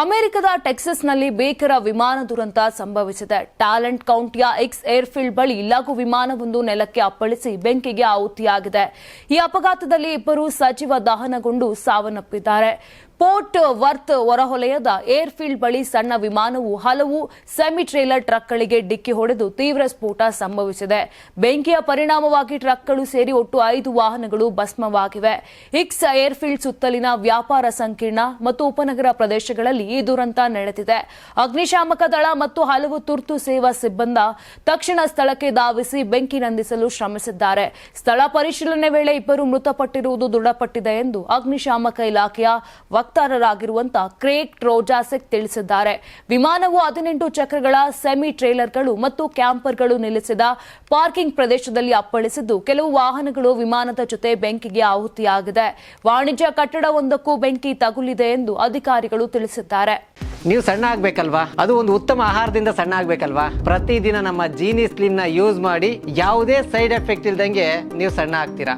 ಅಮೆರಿಕದ ಟೆಕ್ಸಸ್ನಲ್ಲಿ ಬೇಕರ ವಿಮಾನ ದುರಂತ ಸಂಭವಿಸಿದೆ. ಟ್ಯಾಲೆಂಟ್ ಕೌಂಟಿಯ ಎಕ್ಸ್ ಏರ್ಫೀಲ್ಡ್ ಬಳಿ ಲಘು ವಿಮಾನವೊಂದು ನೆಲಕ್ಕೆ ಅಪ್ಪಳಿಸಿ ಬೆಂಕಿಗೆ ಆಹುತಿಯಾಗಿದೆ. ಈ ಅಪಘಾತದಲ್ಲಿ ಇಬ್ಬರು ಸಚಿವ ದಹನಗೊಂಡು ಸಾವನ್ನಪ್ಪಿದ್ದಾರೆ. ಪೋರ್ಟ್ ವರ್ತ್ ಹೊರಹೊಲಯದ ಏರ್ಫೀಲ್ಡ್ ಬಳಿ ಸಣ್ಣ ವಿಮಾನವು ಹಲವು ಸೆಮಿ ಟ್ರೇಲರ್ ಟ್ರಕ್ಗಳಿಗೆ ಡಿಕ್ಕಿ ಹೊಡೆದು ತೀವ್ರ ಸ್ಫೋಟ ಸಂಭವಿಸಿದೆ. ಬೆಂಕಿಯ ಪರಿಣಾಮವಾಗಿ ಟ್ರಕ್ಗಳು ಸೇರಿ ಒಟ್ಟು ಐದು ವಾಹನಗಳು ಭಸ್ಮವಾಗಿವೆ. ಹಿಕ್ಸ್ ಏರ್ಫೀಲ್ಡ್ ಸುತ್ತಲಿನ ವ್ಯಾಪಾರ ಸಂಕೀರ್ಣ ಮತ್ತು ಉಪನಗರ ಪ್ರದೇಶಗಳಲ್ಲಿ ಈ ದುರಂತ ನಡೆದಿದೆ. ಅಗ್ನಿಶಾಮಕ ದಳ ಮತ್ತು ಹಲವು ತುರ್ತು ಸೇವಾ ಸಿಬ್ಬಂದ ತಕ್ಷಣ ಸ್ಥಳಕ್ಕೆ ಧಾವಿಸಿ ಬೆಂಕಿ ನಂದಿಸಲು ಶ್ರಮಿಸಿದ್ದಾರೆ. ಸ್ಥಳ ಪರಿಶೀಲನೆ ವೇಳೆ ಇಬ್ಬರು ಮೃತಪಟ್ಟಿರುವುದು ದೃಢಪಟ್ಟಿದೆ ಎಂದು ಅಗ್ನಿಶಾಮಕ ಇಲಾಖೆಯ ವಕ್ತಾರರಾಗಿರುವಂತ ಕ್ರೇಕ್ ಟ್ರೋಜಾಸೆಕ್ ತಿಳಿಸಿದ್ದಾರೆ. ವಿಮಾನವು ಹದಿನೆಂಟು ಚಕ್ರಗಳ ಸೆಮಿ ಟ್ರೇಲರ್ಗಳು ಮತ್ತು ಕ್ಯಾಂಪರ್ಗಳು ನಿಲ್ಲಿಸಿದ ಪಾರ್ಕಿಂಗ್ ಪ್ರದೇಶದಲ್ಲಿ ಅಪ್ಪಳಿಸಿದ್ದು ಕೆಲವು ವಾಹನಗಳು ವಿಮಾನದ ಜೊತೆ ಬೆಂಕಿಗೆ ಆಹುತಿಯಾಗಿದೆ. ವಾಣಿಜ್ಯ ಕಟ್ಟಡವೊಂದಕ್ಕೂ ಬೆಂಕಿ ತಗುಲಿದೆ ಎಂದು ಅಧಿಕಾರಿಗಳು ತಿಳಿಸಿದ್ದಾರೆ. ನೀವು ಸಣ್ಣ ಆಗ್ಬೇಕಲ್ವಾ? ಅದು ಒಂದು ಉತ್ತಮ ಆಹಾರದಿಂದ ಸಣ್ಣ ಆಗ್ಬೇಕಲ್ವಾ? ಪ್ರತಿದಿನ ನಮ್ಮ ಜೀನಿ ಸ್ಲಿಮ್ನ ಯೂಸ್ ಮಾಡಿ ಯಾವುದೇ ಸೈಡ್ ಎಫೆಕ್ಟ್ ಇಲ್ದಂಗೆ ನೀವು ಸಣ್ಣ ಆಗ್ತೀರಾ?